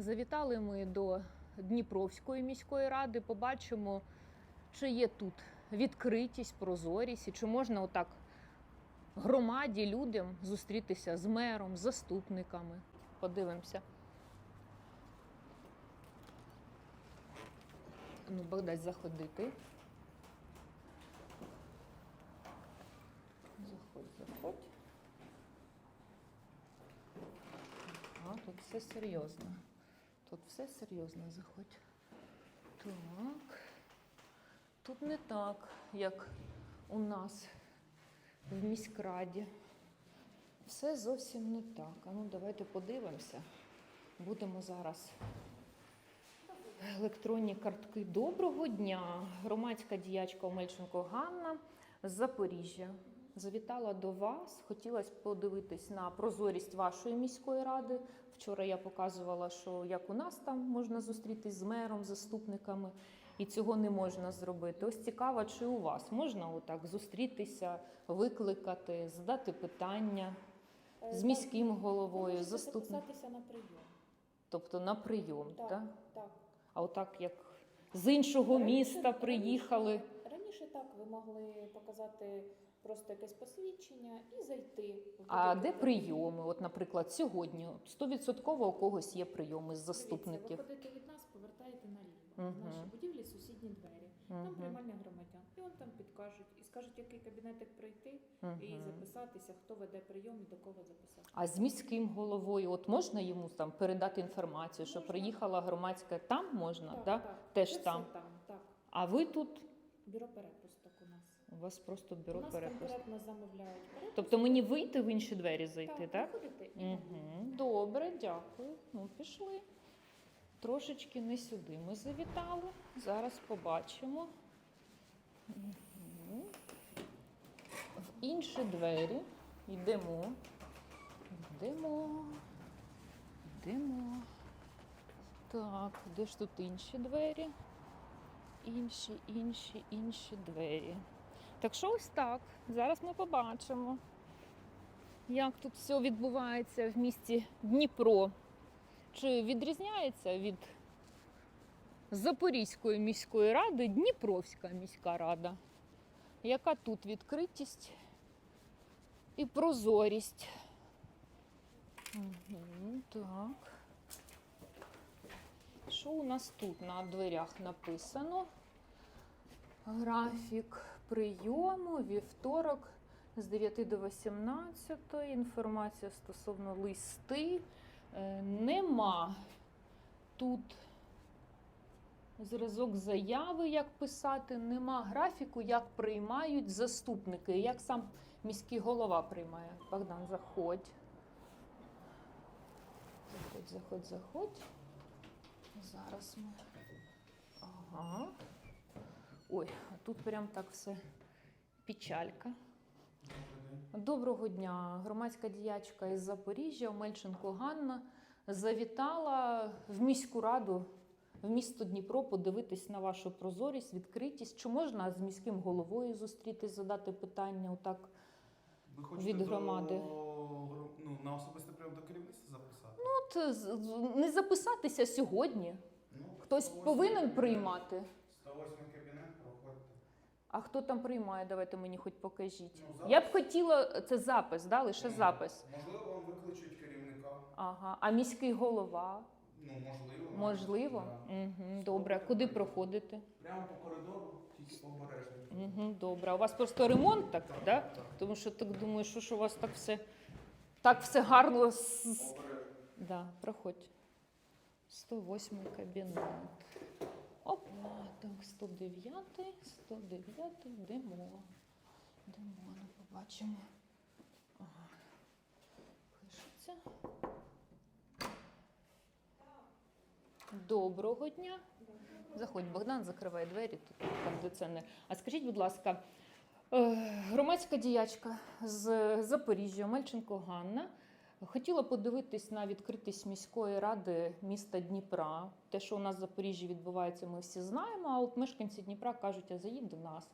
Завітали ми до Дніпровської міської ради. Побачимо, чи є тут відкритість, прозорість, і чи можна отак громаді, людям зустрітися з мером, з заступниками. Подивимося. Ну, Богдай, заходити. Заходь, заходь. А, тут все серйозно. Тут все серйозно заходь. Так. Тут не так, як у нас в міськраді. Все зовсім не так. А ну давайте подивимося. Будемо зараз. Електронні картки. Доброго дня! Громадська діячка Омельченко Ганна з Запоріжжя. Завітала до вас. Хотілося подивитись на прозорість вашої міської ради. Вчора я показувала, що як у нас там можна зустрітись з мером, заступниками, і цього не можна зробити. Ось цікаво, чи у вас можна отак зустрітися, викликати, задати питання Е, з так, міським головою, заступником, записатися на прийом. тобто на прийом, Так, так? так. А отак як з іншого Раніше- міста приїхали. Раніше так ви могли показати просто якесь посвідчення і зайти. А де прийоми? От, наприклад, сьогодні 100% у когось є прийоми з заступників. Ви ходите від нас, повертаєте наліво. Мгм. В нашій будівлі сусідні двері. Там Мгм. приймальня громадян. І вон там підкажуть і скажуть, який кабінетик прийти, і записатися, хто веде прийом і до кого записати. А з міським головою, от можна йому там передати інформацію, що Можна. приїхала громадська там можна, Так, да? так. Теж Це все там. там. Так. А ви тут Бюро у вас просто бюро нас конкретно замовляють. Тобто мені вийти в інші двері зайти, так? виходите і Угу. Добре, дякую. Ну, пішли. Трошечки не сюди ми завітали. Зараз побачимо. Мгм. В інші двері йдемо. Йдемо. Йдемо. Так, де ж тут інші двері? Інші, інші, інші двері. Так що ось так. Зараз ми побачимо як тут все відбувається в місті Дніпро. Чи відрізняється від Запорізької міської ради Дніпровська міська рада? Яка тут відкритість і прозорість? Угу, так. Що у нас тут на дверях написано? Графік прийому, вівторок з 9 до 18. Інформація стосовно листи. Е, Нема тут зразок заяви, як писати, нема графіку, як приймають заступники, як сам міський голова приймає. Богдан, заходь. Заходь, заходь, заходь. Зараз ми. Ага. Ой, а тут прям так все печалька. Доброго дня. Громадська діячка із Запоріжжя Омельченко Ганна завітала в міську раду в місто Дніпро подивитись на вашу прозорість, відкритість. Чи можна з міським головою зустрітись, задати питання? Отак Ви хочете від громади. До, ну, на особистий прийом до керівництва записати? От з- з- не записатися сьогодні. Ну, Хтось 108 повинен приймати. 108 кабінет, проходьте. А хто там приймає? Давайте мені хоч покажіть. Ну, запис. Я б хотіла це запис, да? лише Ну, запис. Можливо, вам викличуть керівника. Ага. А міський голова? Ну, можливо. Можливо. Да. Угу. Добре. Куди проходити? Прямо по коридору, тільки обережно. Угу. Добре. А у вас просто ремонт так, Так, да? так. Тому що так думаю, що ж у вас так все так все гарно. Обережно. Да, проходь. 108 кабінет. Опа, так, 109, 109, йдемо. Йдемо, ну побачимо. Ага. Пишеться. Доброго дня. Заходь, Богдан, закривай двері тут кондиціонер. А скажіть, будь ласка, е, громадська діячка з Запоріжжя, Мельченко Ганна, хотіла подивитись на відкритість міської ради міста Дніпра. Те, що у нас в Запоріжжі відбувається, ми всі знаємо. А от мешканці Дніпра кажуть, а заїдь до нас.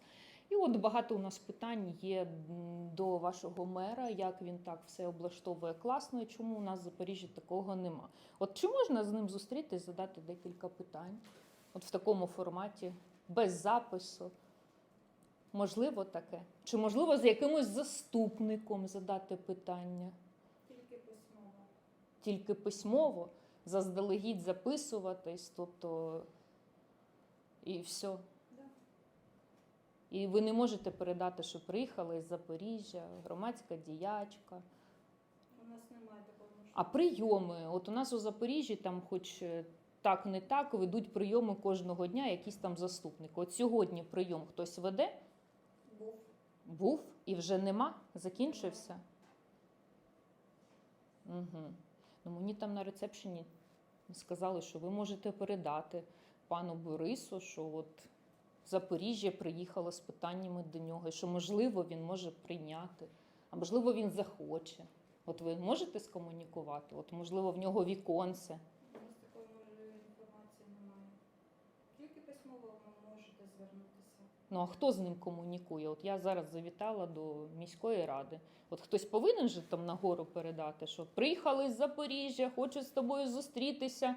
І от багато у нас питань є до вашого мера, як він так все облаштовує класно, і чому у нас в Запоріжжі такого нема. От чи можна з ним зустрітись, задати декілька питань? От в такому форматі, без запису. Можливо таке? Чи можливо з якимось заступником задати питання? Тільки письмово. Заздалегідь записуватись, тобто і все. І ви не можете передати, що приїхала із Запоріжжя, громадська діячка. У нас немає такого. А прийоми, от у нас у Запоріжжі там, хоч е, так не так, ведуть прийоми кожного дня, якісь там заступники. От сьогодні прийом хтось веде, Був. був і вже нема, закінчився. Угу. Ну, мені там на рецепшені сказали, що ви можете передати пану Борису, що от Запоріжжя приїхала з питаннями до нього, і що можливо він може прийняти, а можливо він захоче. От ви можете скомунікувати? От можливо в нього віконце. У нас такої може, інформації немає. Тільки письмово ви можете звернутися. Ну а хто з ним комунікує? От я зараз завітала до міської ради. От хтось повинен же там нагору передати, що приїхали з Запоріжжя, хочуть з тобою зустрітися.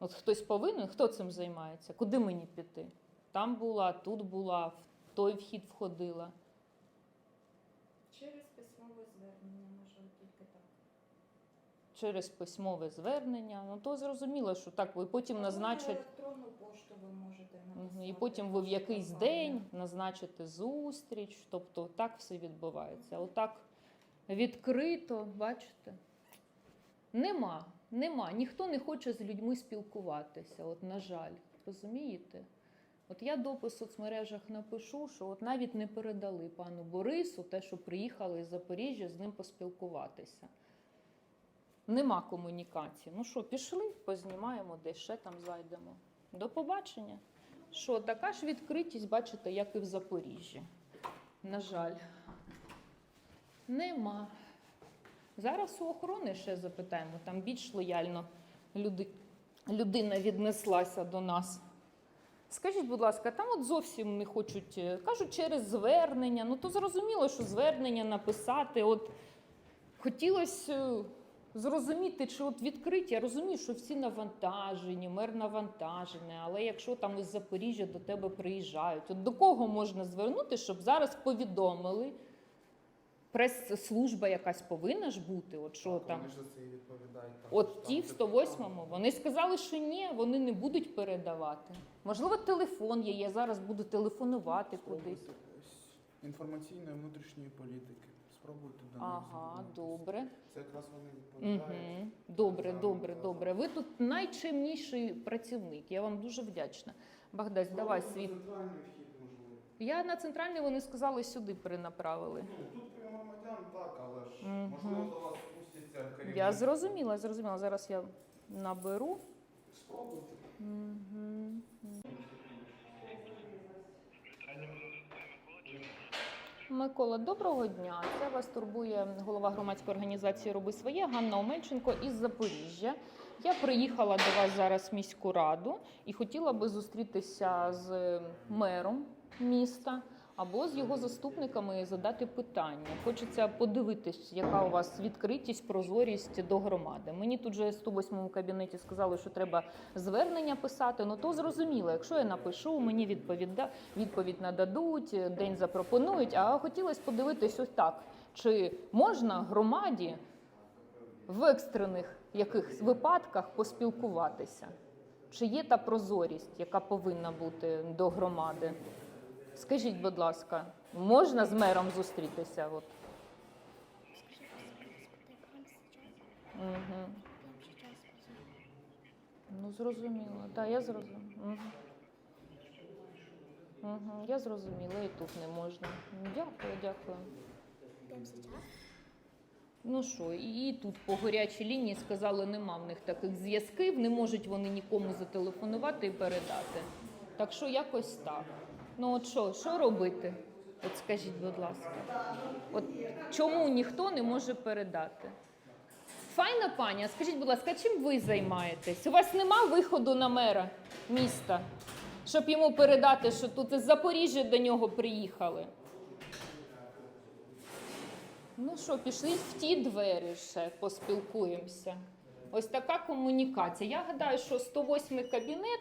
От хтось повинен, хто цим займається? Куди мені піти? Там була, тут була, в той вхід входила. Через письмове звернення, на жаль, тільки так. Через письмове звернення. Ну то зрозуміло, що так ви потім назначать. електронну пошту ви можете написати. І потім ви в якийсь день назначите зустріч, тобто так все відбувається. Отак відкрито, бачите? Нема, нема. Ніхто не хоче з людьми спілкуватися, от, на жаль, розумієте? От я допис в соцмережах напишу, що от навіть не передали пану Борису те, що приїхали із Запоріжжя з ним поспілкуватися. Нема комунікації. Ну що, пішли, познімаємо, десь ще там зайдемо. До побачення. Що, така ж відкритість, бачите, як і в Запоріжжі. На жаль. Нема. Зараз у охорони ще запитаємо, там більш лояльно люди, людина віднеслася до нас. Скажіть, будь ласка, там от зовсім не хочуть, е, кажуть, через звернення. Ну то зрозуміло, що звернення написати. От хотілося е, зрозуміти, чи от відкриті. Я розумію, що всі навантажені, мер навантажений, але якщо там із Запоріжжя до тебе приїжджають, от до кого можна звернути, щоб зараз повідомили? Прес-служба якась повинна ж бути, от що Так, там. Вони ж за це відповідають. От ті в 108-му, вони сказали, що ні, вони не будуть передавати. Можливо, телефон є, я зараз буду телефонувати кудись. Інформаційної внутрішньої політики. Спробуйте до них Ага, звернутися. добре. Це якраз вони відповідають. Угу. Добре, Зараз добре, зараз. добре. Ви тут найчимніший працівник. Я вам дуже вдячна. Давай Спробуйте свій. центральний вхід, можливо. Я на центральний вони сказали сюди перенаправили. Ну, тут прямо громадян так, але ж Мгм. можливо до вас спустяться керівники. Я зрозуміла, зрозуміла. Зараз я наберу. Спробуйте. Мгм. Микола, доброго дня. Це вас турбує голова громадської організації Роби своє Ганна Омельченко із Запоріжжя. Я приїхала до вас зараз в міську раду і хотіла би зустрітися з мером міста або з його заступниками задати питання. Хочеться подивитись, яка у вас відкритість, прозорість до громади. Мені тут же в 108 кабінеті сказали, що треба звернення писати. Ну то зрозуміло, якщо я напишу, мені відповіда, відповідь нададуть, день запропонують. А хотілося подивитись ось так: чи можна громаді в екстрених якихось випадках поспілкуватися? Чи є та прозорість, яка повинна бути до громади? Скажіть, будь ласка, можна з мером зустрітися? От. Угу. Ну, зрозуміло. Так, я зрозуміла. Угу. Угу. Я зрозуміла, і тут не можна. Дякую, дякую. Ну що, і тут по гарячій лінії сказали, нема в них таких зв'язків, не можуть вони нікому зателефонувати і передати. Так що якось так. Ну от що, що робити? От скажіть, будь ласка, от чому ніхто не може передати? Файна пані, скажіть, будь ласка, чим ви займаєтесь? У вас нема виходу на мера міста? щоб йому передати, що тут із Запоріжжя до нього приїхали. Ну що, пішли в ті двері ще поспілкуємося. Ось така комунікація. Я гадаю, що 108 кабінет,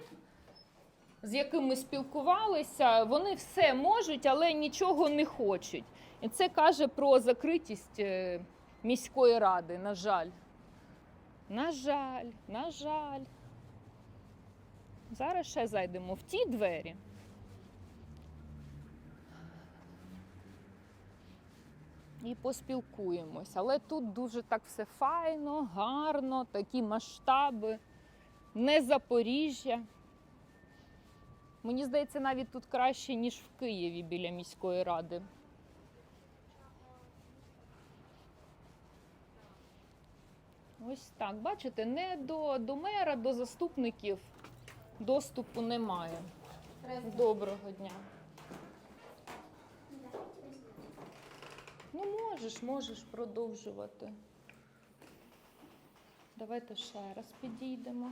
з яким ми спілкувалися, вони все можуть, але нічого не хочуть. І це каже про закритість е, міської ради, на жаль. На жаль, на жаль. Зараз ще зайдемо в ті двері. І поспілкуємось. Але тут дуже так все файно, гарно, такі масштаби, не Запоріжжя. Мені здається, навіть тут краще, ніж в Києві біля міської ради. Ось так, бачите, не до, до мера, до заступників доступу немає. Доброго дня. Ну, можеш, можеш продовжувати. Давайте ще раз підійдемо.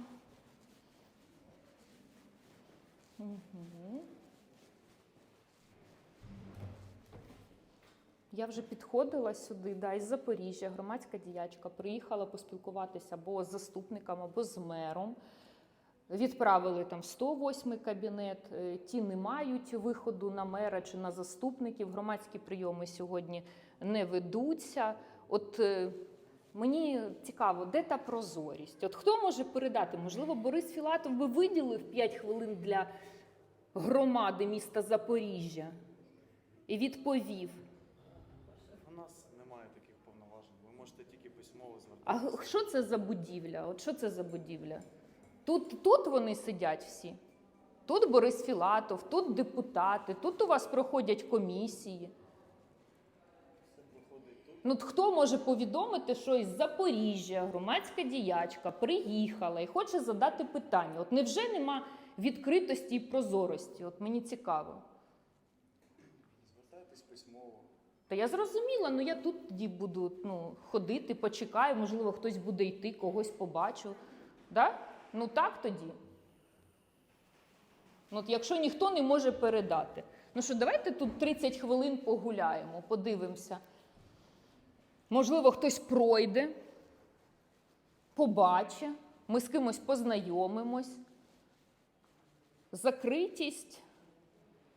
Я вже підходила сюди, да, із Запоріжжя, громадська діячка, приїхала поспілкуватися або з заступником, або з мером. Відправили там в 108 кабінет. Е, Ті не мають виходу на мера чи на заступників. Громадські прийоми сьогодні не ведуться. От е, мені цікаво, де та прозорість? От хто може передати? Можливо, Борис Філатов би виділив 5 хвилин для громади міста Запоріжжя і відповів. У нас немає таких повноважень. Ви можете тільки письмово А звертатися. г- що це за будівля? От що це за будівля? Тут, тут вони сидять всі. Тут Борис Філатов, тут депутати, тут у вас проходять комісії. Ну, хто може повідомити, що із Запоріжжя громадська діячка приїхала і хоче задати питання? От невже нема відкритості і прозорості? От мені цікаво. Звертайтесь письмово. Та я зрозуміла, ну я тут тоді буду ну, ходити, почекаю, можливо, хтось буде йти, когось побачу. Да? Ну так тоді. Ну, от якщо ніхто не може передати. Ну що, давайте тут 30 хвилин погуляємо, подивимося. Можливо, хтось пройде, побачить, ми з кимось познайомимось. Закритість.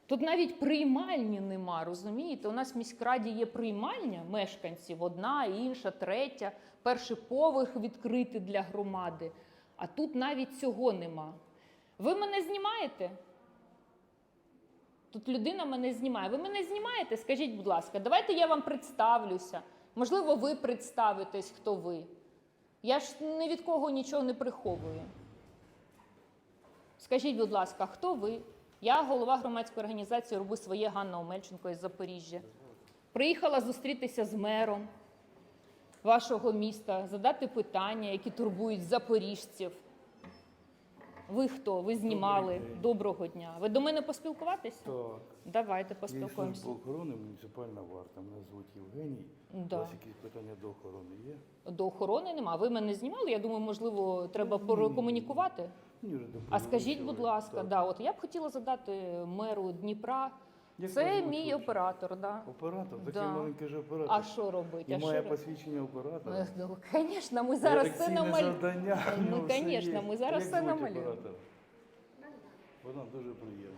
Тут навіть приймальні нема, розумієте? У нас в міськраді є приймальня мешканців, одна, інша, третя, перший поверх відкритий для громади. А тут навіть цього нема. Ви мене знімаєте? Тут людина мене знімає. Ви мене знімаєте? Скажіть, будь ласка, давайте я вам представлюся. Можливо, ви представитесь, хто ви. Я ж ні від кого нічого не приховую. Скажіть, будь ласка, хто ви? Я голова громадської організації Роби своє Ганна Омельченко із Запоріжжя. Приїхала зустрітися з мером вашого міста, задати питання, які турбують запоріжців. Ви хто? Ви знімали? Добрий день. Доброго дня. Ви до мене поспілкуватися? Так, Давайте поспілкуємося. служба охорони, муніципальна варта. Мене звуть Євгеній. У вас якісь питання до охорони є? До охорони нема. Ви мене знімали. Я думаю, можливо, треба Ні. порекомунікувати. Ні, вже А скажіть, будь ласка, Так. да, от я б хотіла задати меру Дніпра. Як Це звуть, мій хлопче? оператор, да. Оператор? Такий Да. маленький же оператор. А що робити? І А що має робити? посвідчення оператора. Ну, звісно, ми зараз все Редакційне намаль... завдання. Ну, все конечно, є. ми зараз Як все звуть намалюємо. оператора? Вона дуже приємна.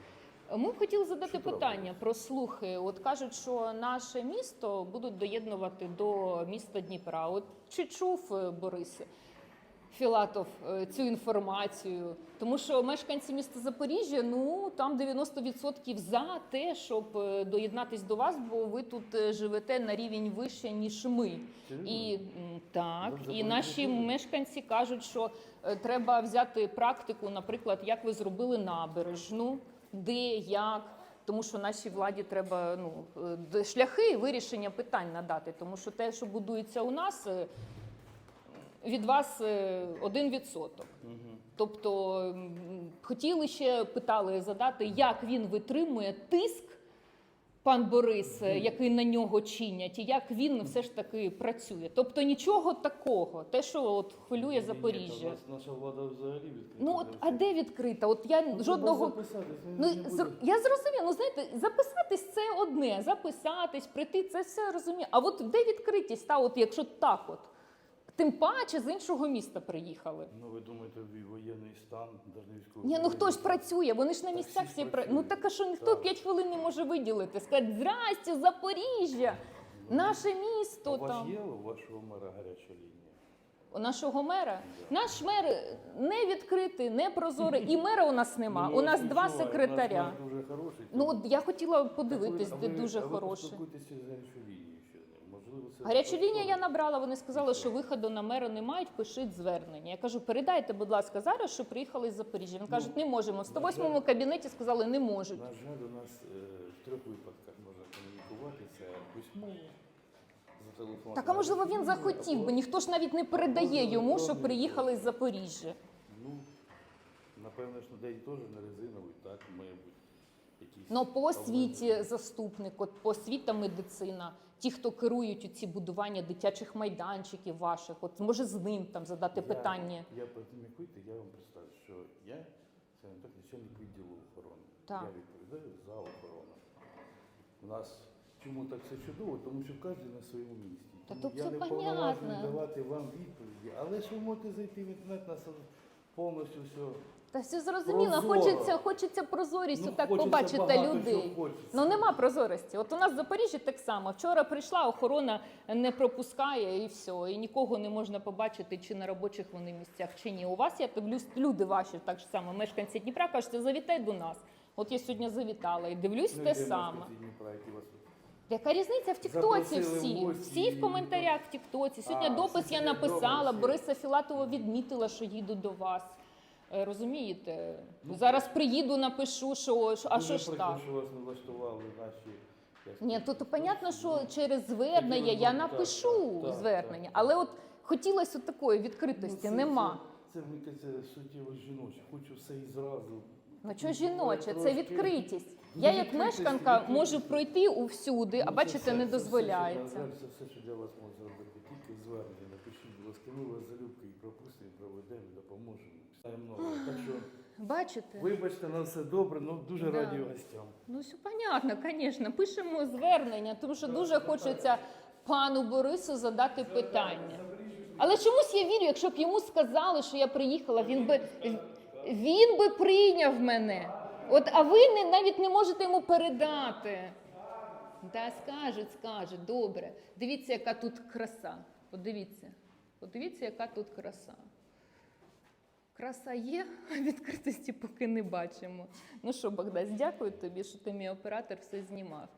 Ми б хотіли задати Що питання про слухи. От кажуть, що наше місто будуть доєднувати до міста Дніпра. От чи чув е, Борис Філатов е, цю інформацію? Тому що мешканці міста Запоріжжя, ну там 90% за те, щоб е, доєднатись до вас, бо ви тут е, живете на рівень вище, ніж ми. І так, і наші мешканці кажуть, що треба взяти практику, наприклад, як ви зробили набережну, де, як. Тому що нашій владі треба ну, шляхи вирішення питань надати. Тому що те, що будується у нас, від вас е, один відсоток. Тобто хотіли ще питали задати, як він витримує тиск пан Борис, е, який на нього чинять, і як він все ж таки працює. Тобто нічого такого, те, що от хвилює Ні, ні, Запоріжжя. Наша влада взагалі відкрита. Ну от, а де відкрита? От я Ну, жодного. ну, я зрозуміла, ну знаєте, записатись це одне, записатись, прийти, це все розумію. А от де відкритість, та от якщо так от. Тим паче з іншого міста приїхали. Ну ви думаєте, воєнний стан, військовий. Ні, ну воєнний стан. працює, вони ж на місцях всі працюють. Ну так а що ніхто. 5 хвилин не може виділити, сказати, здрасте, Запоріжжя, Ну, наше місто У вас є у вашого мера гаряча лінія? У нашого мера. Наш мер не відкритий, не прозорий, і мера у нас нема. Ну, У нас ну, два чого, у нас секретаря. дуже хороший. Ну от я хотіла подивитись, де дуже а ви хороший. поспілкуйтесь через гарячу лінію я набрала. Вони сказали, що виходу на мера не мають, пишіть звернення. Я кажу, передайте, будь ласка, зараз, що приїхали з Запоріжжя. Він кажуть, не можемо. В на жаль. 108-му кабінеті сказали, не можуть. На жаль, у нас е, в трьох випадках можна комунікувати. Це письмово. Так, а можливо, він захотів би. Ніхто ж навіть не передає йому, що приїхали з Запоріжжя. Ну, напевно, ж день теж не резиновий, так, має бути якийсь. Ну по освіті заступник, от по освіта медицина, ті, хто керують у ці будування дитячих майданчиків ваших, от може з ним там задати Я- питання. Я потім я вам представлю, що я це так начальник відділу охорони. Так. Я відповідаю за охорону. У нас чому так все чудово? Тому що кожен на своєму місці. Та тут я все не понятно. повноважений давати вам відповіді, але ж ви можете зайти в інтернет на повністю все. Та все зрозуміло, Прозоро. хочеться, хочеться прозорістю Ну, так хочеться побачити багато людей. чого хочеться. Ну нема прозорості. От у нас в Запоріжжі так само. Вчора прийшла, охорона не пропускає і все. І нікого не можна побачити, чи на робочих вони місцях, чи ні. У вас я дивлюсь, люди ваші так само, мешканці Дніпра, кажуть, завітай до нас. От я сьогодні завітала і дивлюсь Ну, те саме. Дніпра, які вас Яка різниця в Тіктоці всі? Всі в коментарях в Тіктоці. Сьогодні А, допис я написала. Бориса Філатова відмітила, що їду до вас. Е, Розумієте? Ну, Зараз приїду, напишу, що, що- а що ж так? що вас не влаштували наші. Ні, тут понятно, що ну, через звернення я напишу так, так, звернення, так. але от хотілося от такої ну, відкритості, це- нема. Це, це, мені кажеться, суттєво жіноче. Хочу все і зразу. Ну чого жіноче? Це відкритість. Я як мешканка можу пройти увсюди, а Ну, бачите, не дозволяється. Це все, що для вас можна зробити. Тільки звернення. Напишіть, будь ласка, ми вас залюбки і пропустимо, проведемо, допоможемо. Так що, Бачите? вибачте, на все добре, ну дуже Да. раді гостям. Ну, все понятно, звісно. Пишемо звернення, тому що дуже хочеться пану Борису задати питання. Але чомусь я вірю, якщо б йому сказали, що я приїхала, він би він би прийняв мене. От, а ви не, навіть не можете йому передати. Та скажуть, скажуть, добре. Дивіться, яка тут краса. Подивіться. Подивіться, яка тут краса. Краса є, а відкритості поки не бачимо. Ну що, Богдан, дякую тобі, що ти мій оператор все знімав.